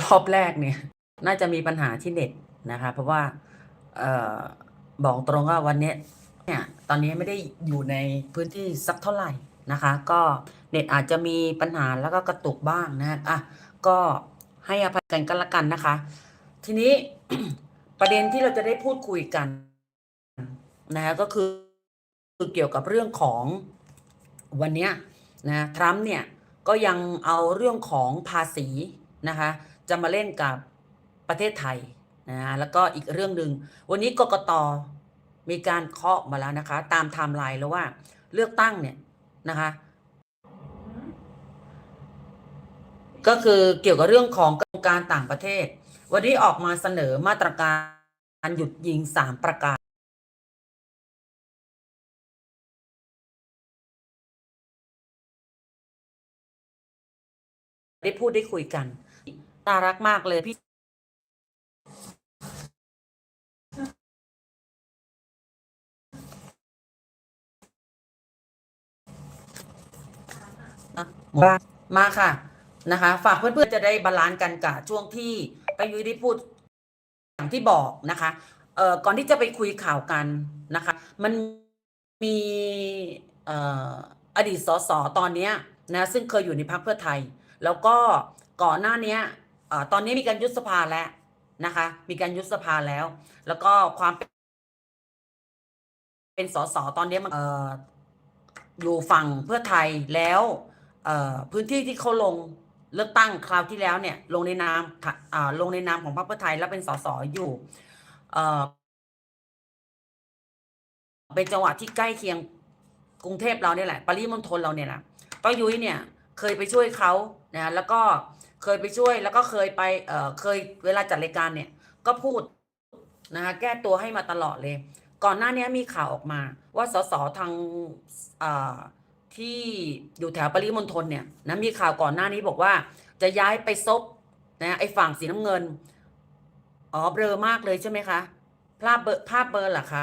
รอบแรกเนี่ย น่าจะมีปัญหาที่เน็ตนะคะ เพราะว่าเอ่อบอกตรงว่าวันนี้เนี่ยตอนนี้ไม่ได้อยู่ในพื้นที่สักเท่าไหร่นะคะ ก็เน็ตอาจจะมีปัญหาแล้วก็กระตุกบ้างนะอะก็ให้อภัยกันกันละกันนะคะ ทีนี้ประเด็นที่เราจะได้พูดคุยกันนะคะก็คือคือเกี่ยวกับเรื่องของวันนี้นะทรัมป์เนี่ยก็ยังเอาเรื่องของภาษีนะคะ จะมาเล่นกับประเทศไทยนะแล้วก็อีกเรื่องหนึ่งวันนี้กกตมีการเคาะมาแล้วนะคะ ตามไทม์ไลน์แล้วว่าเลือกตั้งเนี่ยนะคะ ก็คือเกี่ยวกับเรื่องของกระบวนการต่างประเทศ วันนี้ออกมาเสนอมาตรการหยุดยิงสามประการได้พูดได้คุยกัน น่ารักมากเลยพี่นะมามาค่ะ นะคะ ฝากเพื่อนๆจะได้บาลานซ์กันกับช่วงที่ไปยุ้ยได้พูดอย่างที่บอกนะคะ เอ่อก่อนที่จะไปคุยข่าวกันนะคะ มันมีเอ่ออดีตสสตอนเนี้ยนะซึ่งเคยอยู่ในพรรคเพื่อไทย แล้วก็ก่อนหน้าเนี้ยเอตอนนี้มีการยุบสภาแล้วนะคะ มีการยุบสภาแล้ว แล้วก็ความเป็นสสตอนนี้มันอยู่ฝั่งเพื่อไทยแล้วพื้นที่ที่เขาลงเลือกตั้งคราวที่แล้วเนี่ย ลงในนามลงในนามของพรรคเพื่อไทยแล้วเป็นสสอยู่เอ่อเป็นจังหวัดที่ใกล้เคียงกรุงเทพเราเนี่ยแหละ ปริมณฑลเราเนี่ยแหละป้ายุ้ยเนี่ย เคยไปช่วยเขานะแล้วก็ เคยไปช่วยแล้วก็เคยไปเออเคยเวลาจัดรายการเนี่ย ก็พูดนะคะแก้ตัวให้มาตลอดเลย ก่อนหน้านี้มีข่าวออกมา ว่าสสทางที่อยู่แถวปริมณฑลเนี่ยนะมีข่าวก่อนหน้านี้บอกว่า จะย้ายไปซบนะไอ้ฝั่งสีน้ำเงินอ๋อเบลอมากเลยใช่ไหมคะภาพเบลอภาพเบลอเหรอคะ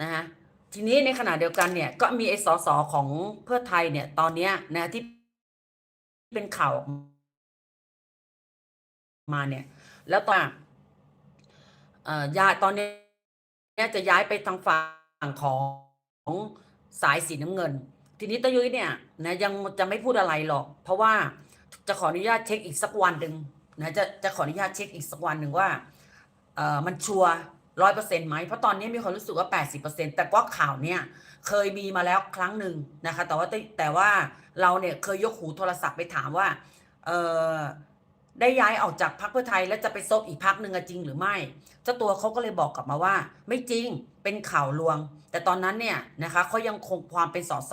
นะฮะทีนี้ในขณะเดียวกันเนี่ยก็มีไอ้สสของเพื่อไทยเนี่ยตอนเนี้ยนะที่เป็นข่าวออก มาเนี่ย แล้วตอนอย้ายตอนเนี้ยจะย้ายไปทางฝั่งของสายสีน้ำเงิน ทีนี้ตะยุ้ยเนี่ยนะยังจะไม่พูดอะไรหรอก เพราะว่าจะขออนุญาตเช็คอีกสักวันหนึ่งนะจะจะขออนุญาตเช็คอีกสักวันหนึ่งว่าเออมันชัวร้อยเปอร์เซ็นต์ไหมเพราะตอนนี้มีความรู้สึกว่าแปดสิบเปอร์เซ็นต์แต่ว่าข่าวเนี่ยเคยมีมาแล้วครั้งหนึ่งนะคะ แต่ว่าแต่ว่าเราเนี่ยเคยยกหูโทรศัพท์ไปถามว่าเออ ได้ย้ายออกจากพรรคเพื่อไทย แล้วจะไปซบอีกพรรคหนึ่งจริงหรือไม่ เจ้าตัวเขาก็เลยบอกกลับมาว่า ไม่จริงเป็นข่าวลวง แต่ตอนนั้นเนี่ยนะคะเขายังคงความเป็นสส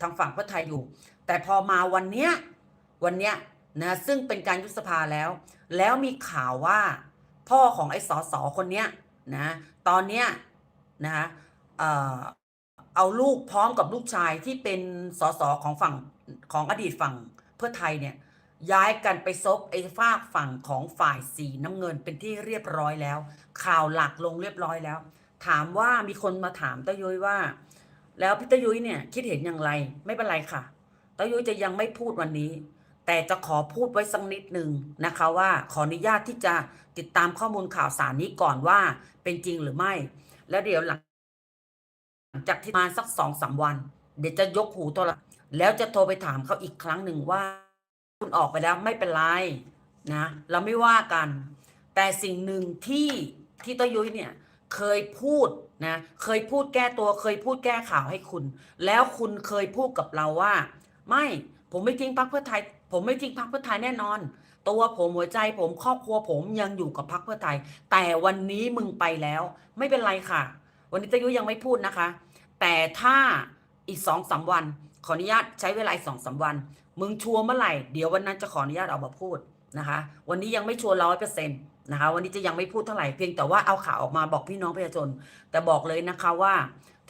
ทางฝั่งเพื่อไทยอยู่ แต่พอมาวันเนี้ยวันเนี้ยนะซึ่งเป็นการยุบสภาแล้ว แล้วมีข่าวว่า พ่อของไอ้สสคนเนี้ยนะตอนเนี้ยนะเอ่อเอาลูกพร้อมกับลูกชายที่เป็นสสของฝั่งของอดีตฝั่งเพื่อไทยเนี่ย ย้ายกันไปซบไอ้ฝากฝั่งของฝ่ายสีน้ำเงินเป็นที่เรียบร้อยแล้ว ข่าวหลักลงเรียบร้อยแล้ว ถามว่ามีคนมาถามตะยุ้ยว่า แล้วพี่ตะยุ้ยเนี่ยคิดเห็นอย่างไรไม่เป็นไรค่ะตะยุ้ยจะยังไม่พูดวันนี้ แต่จะขอพูดไว้สักนิดหนึ่งนะคะว่าขออนุญาตที่จะติดตามข้อมูลข่าวสารนี้ก่อนว่าเป็นจริงหรือไม่ แล้วเดี๋ยวหลังจากที่มาสักสองสามวัน เดี๋ยวจะยกหูโทรศัพท์แล้วจะโทรไปถามเขาอีกครั้งหนึ่งว่า คุณออกไปแล้วไม่เป็นไรนะเราไม่ว่ากัน แต่สิ่งหนึ่งที่ที่ต้ยุ้ยเนี่ยเคยพูดนะเคยพูดแก้ตัวเคยพูดแก้ข่าวให้คุณ แล้วคุณเคยพูดกับเราว่า ไม่ผมไม่ทิ้งพรรคเพื่อไทย ผมไม่ทิ้งพรรคเพื่อไทยแน่นอน ตัวผมหัวใจผมครอบครัวผมยังอยู่กับพรรคเพื่อไทย แต่วันนี้มึงไปแล้ว ไม่เป็นไรค่ะ วันนี้ตะยุยังไม่พูดนะคะ แต่ถ้าอีกสองสามวัน ขออนุญาตใช้เวลาสองสามวัน มึงชัวร์เมื่อไหร่เดี๋ยววันนั้นจะขออนุญาตเอามาพูดนะคะ วันนี้ยังไม่ชัวร์ร้อยเปอร์เซ็นต์นะคะ วันนี้จะยังไม่พูดเท่าไหร่เพียงแต่ว่าเอาข่าวออกมาบอกพี่น้องประชาชน แต่บอกเลยนะคะว่า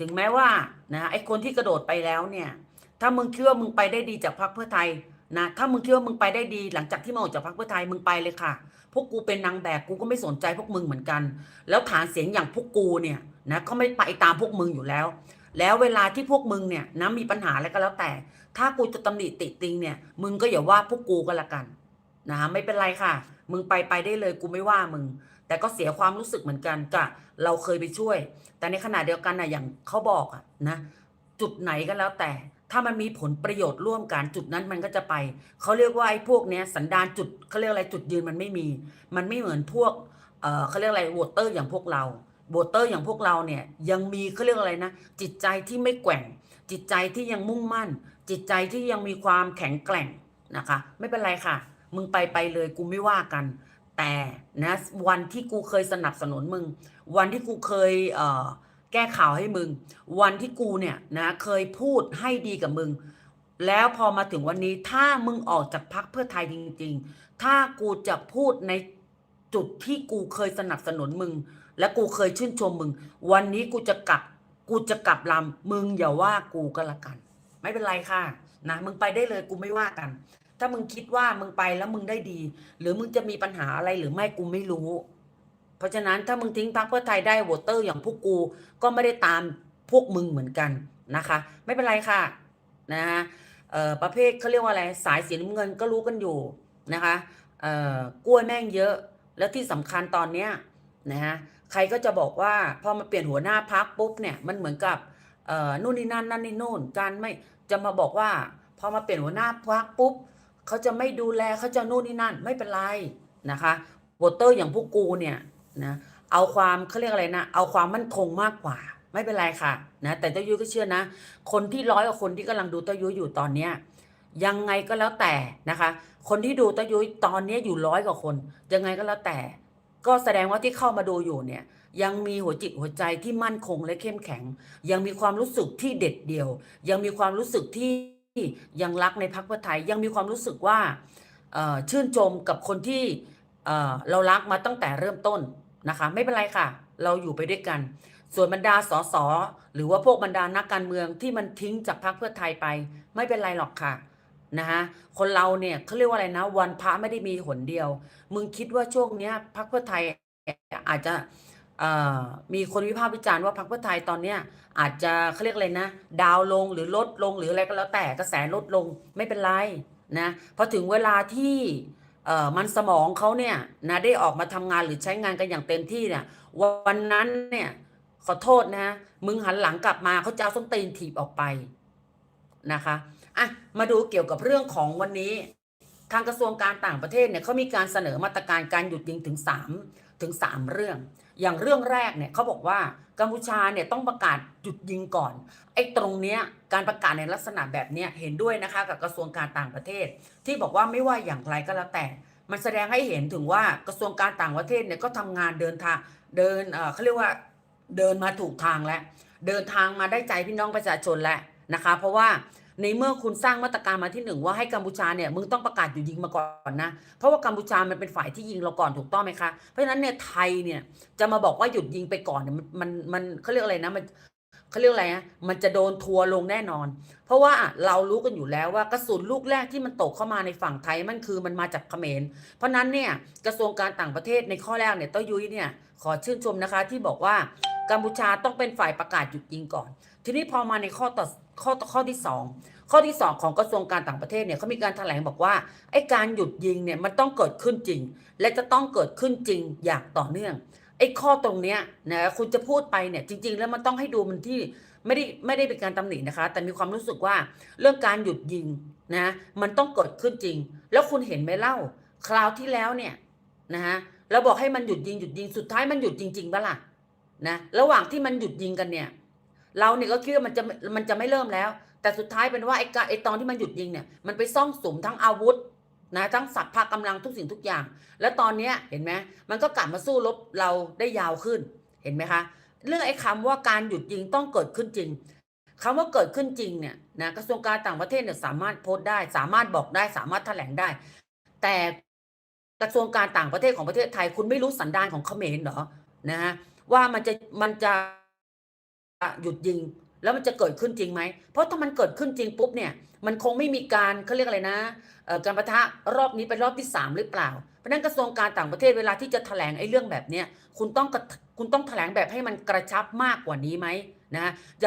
ถึงแม้ว่านะไอ้คนที่กระโดดไปแล้วเนี่ย ถ้ามึงคิดว่ามึงไปได้ดีจากพรรคเพื่อไทยนะถ้ามึงคิดว่ามึงไปได้ดีหลังจากที่มึงออกจากพรรคเพื่อไทยมึงไปเลยค่ะ พวกกูเป็นนางแบบกูก็ไม่สนใจพวกมึงเหมือนกัน แล้วฐานเสียงอย่างพวกกูเนี่ยนะก็ไม่ไปตามพวกมึงอยู่แล้ว แล้วเวลาที่พวกมึงเนี่ยนะมีปัญหาอะไรก็แล้วแต่ ถ้ากูจะตำหนิติติงเนี่ย มึงก็อย่าว่าพวกกูก็แล้วกันนะคะไม่เป็นไรค่ะ มึงไปไปได้เลยกูไม่ว่ามึง แต่ก็เสียความรู้สึกเหมือนกันกะเราเคยไปช่วย แต่ในขณะเดียวกันนะอย่างเขาบอกอะนะจุดไหนก็แล้วแต่ ถ้ามันมีผลประโยชน์ร่วมกันจุดนั้นมันก็จะไปเขาเรียกว่าไอ้พวกเนี้ยสันดานจุดเขาเรียกอะไรจุดยืนมันไม่มี มันไม่เหมือนพวกเออเขาเรียกอะไรวตเตอร์อย่างพวกเรา โหวตเตอร์อย่างพวกเราเนี่ยยังมีเขาเรียกอะไรนะ จิตใจที่ไม่แกว่ง จิตใจที่ยังมุ่งมั่น จิตใจที่ยังมีความแข็งแกร่งนะคะ ไม่เป็นไรค่ะ มึงไปไปเลยกูไม่ว่ากัน แต่นะวันที่กูเคยสนับสนุนมึง วันที่กูเคยเอ่อแก้ข่าวให้มึง วันที่กูเนี่ยนะเคยพูดให้ดีกับมึง แล้วพอมาถึงวันนี้ถ้ามึงออกจากพักเพื่อไทยจริง ๆ ถ้ากูจะพูดในจุดที่กูเคยสนับสนุนมึง และกูเคยชื่นชมมึง วันนี้กูจะกลับ กูจะกลับลำมึงอย่าว่ากูก็แล้วกัน ไม่เป็นไรค่ะนะมึงไปได้เลยกูไม่ว่ากัน ถ้ามึงคิดว่ามึงไปแล้วมึงได้ดี หรือมึงจะมีปัญหาอะไรหรือไม่กูไม่รู้ เพราะฉะนั้นถ้ามึงทิ้งพรรคเพื่อไทยได้โวตเตอร์อย่างพวกกูก็ไม่ได้ตามพวกมึงเหมือนกันนะคะ ไม่เป็นไรค่ะนะฮะประเภทเขาเรียกว่าอะไรสายสีน้ำเงินก็รู้กันอยู่นะคะกล้วยแม่งเยอะ แล้วที่สำคัญตอนเนี้ยนะฮะ ใครก็จะบอกว่าพอมาเปลี่ยนหัวหน้าพักปุ๊บเนี่ยมันเหมือนกับเออนู่นนี่นั่นนั่นนี่นู่นการไม่จะมาบอกว่า พอมาเปลี่ยนหัวหน้าพักปุ๊บเขาจะไม่ดูแลเขาจะนู่นนี่นั่นไม่เป็นไรนะคะโวเตอร์อย่างพวกกูเนี่ยนะเอาความเขาเรียกอะไรนะ เอาความมั่นคงมากกว่า ไม่เป็นไรค่ะนะแต่เต้ายุ้ยก็เชื่อนะ คนที่ร้อยกว่าคนที่กำลังดูเต้ายุ้ยอยู่ตอนเนี้ยยังไงก็แล้วแต่นะคะ คนที่ดูเต้ายุ้ยตอนเนี้ยอยู่ร้อยกว่าคน ยังไงก็แล้วแต่ ก็แสดงว่าที่เข้ามาดูอยู่เนี่ย ยังมีหัวจิตหัวใจที่มั่นคงและเข้มแข็ง ยังมีความรู้สึกที่เด็ดเดี่ยว ยังมีความรู้สึกที่ยังรักในพรรคเพื่อไทย ยังมีความรู้สึกว่าชื่นชมกับคนที่เอ่อเรารักมาตั้งแต่เริ่มต้นนะคะ ไม่เป็นไรค่ะ เราอยู่ไปด้วยกัน ส่วนบรรดาสสหรือว่าพวกบรรดานักการเมืองที่มันทิ้งจากพรรคเพื่อไทยไป ไม่เป็นไรหรอกค่ะ นะฮะคนเราเนี่ยเขาเรียกว่าอะไรนะ วันพระไม่ได้มีหนเดียว มึงคิดว่าช่วงเนี้ยพรรคเพื่อไทยอาจจะมีคนวิพากษ์วิจารณ์ว่าพรรคเพื่อไทยตอนเนี้ยอาจจะเขาเรียกอะไรนะ ดาวลงหรือลดลงหรืออะไรก็แล้วแต่กระแสลดลงไม่เป็นไรนะพอถึงเวลาที่มันสมองเขาเนี่ยนะได้ออกมาทำงานหรือใช้งานกันอย่างเต็มที่เนี่ยวันนั้นเนี่ยขอโทษนะมึงหันหลังกลับมาเขาจะเอาส้นตีนถีบออกไปนะคะ อะมาดูเกี่ยวกับเรื่องของวันนี้ ทางกระทรวงการต่างประเทศเนี่ยเขามีการเสนอมาตรการการหยุดยิงถึง3ถึง3เรื่อง อย่างเรื่องแรกเนี่ยเขาบอกว่ากัมพูชาเนี่ยต้องประกาศหยุดยิงก่อนไอ้ตรงเนี้ยการประกาศในลักษณะแบบเนี้ยเห็นด้วยนะคะกับกระทรวงการต่างประเทศ ที่บอกว่าไม่ว่าอย่างไรก็แล้วแต่ มันแสดงให้เห็นถึงว่ากระทรวงการต่างประเทศเนี่ยก็ทำงานเดินทางเดินเออเขาเรียกว่าเดินมาถูกทางแล้วเดินทางมาได้ใจพี่น้องประชาชนแล้วนะคะ เพราะว่า ในเมื่อคุณสร้างมาตรการมาที่หนึ่งว่าให้กัมพูชาเนี่ยมึงต้องประกาศหยุดยิงมาก่อนนะ เพราะว่ากัมพูชามันเป็นฝ่ายที่ยิงเราก่อนถูกต้องไหมคะเพราะฉะนั้นเนี่ยไทยเนี่ยจะมาบอกว่าหยุดยิงไปก่อนเนี่ยมันมันเขาเรียกอะไรนะมันเขาเรียกอะไรนะมันจะโดนทัวร์ลงแน่นอน เพราะว่าเรารู้กันอยู่แล้วว่ากระสุนลูกแรกที่มันตกเข้ามาในฝั่งไทยมันคือมันมาจากเขมร เพราะนั้นเนี่ยกระทรวงการต่างประเทศในข้อแรกเนี่ยเต้ายุ้ยเนี่ยขอชื่นชมนะคะที่บอกว่ากัมพูชาต้องเป็นฝ่ายประกาศหยุดยิงก่อน ทีนี้พอมาในข้อต่อข้อข้อที่สองข้อที่สองของกระทรวงการต่างประเทศเนี่ยเขามีการแถลงบอกว่าไอ้การหยุดยิงเนี่ยมันต้องเกิดขึ้นจริง และจะต้องเกิดขึ้นจริงอย่างต่อเนื่องไอ้ข้อตรงเนี้ยนะคุณจะพูดไปเนี่ยจริง ๆ แล้วมันต้องให้ดูมันที่ไม่ได้ไม่ได้เป็นการตำหนินะคะ แต่มีความรู้สึกว่าเรื่องการหยุดยิงนะมันต้องเกิดขึ้นจริง แล้วคุณเห็นไหมเล่า คราวที่แล้วเนี่ยนะฮะเราบอกให้มันหยุดยิงหยุดยิงสุดท้ายมันหยุดจริงๆปะล่ะนะระหว่างที่มันหยุดยิงกันเนี่ย เราเนี่ยก็คิดว่ามันจะมันจะไม่เริ่มแล้ว แต่สุดท้ายเป็นว่าไอ้กไอ้ตอนที่มันหยุดยิงเนี่ยมันไปซ่องสุมทั้งอาวุธนะทั้งสัพพะกำลังทุกสิ่งทุกอย่าง แล้วตอนเนี้ยเห็นไหมมันก็กลับมาสู้รบเราได้ยาวขึ้นเห็นไหมคะ เรื่องไอ้คำว่าการหยุดยิงต้องเกิดขึ้นจริงคำว่าเกิดขึ้นจริงเนี่ยนะกระทรวงการต่างประเทศเนี่ยสามารถโพสต์ได้ สามารถบอกได้สามารถแถลงได้ แต่กระทรวงการต่างประเทศของประเทศไทย คุณไม่รู้สันดานของเขมรเหรอนะฮะว่ามันจะมันจะ หยุดยิง แล้วมันจะเกิดขึ้นจริงไหม เพราะถ้ามันเกิดขึ้นจริงปุ๊บเนี่ย มันคงไม่มีการเขาเรียกอะไรนะการประทะรอบนี้เป็นรอบที่สามหรือเปล่า เพราะนั้นกระทรวงการต่างประเทศเวลาที่จะแถลงไอ้เรื่องแบบเนี้ยคุณต้องคุณต้องแถลงแบบให้มันกระชับมากกว่านี้ไหมนะอย่า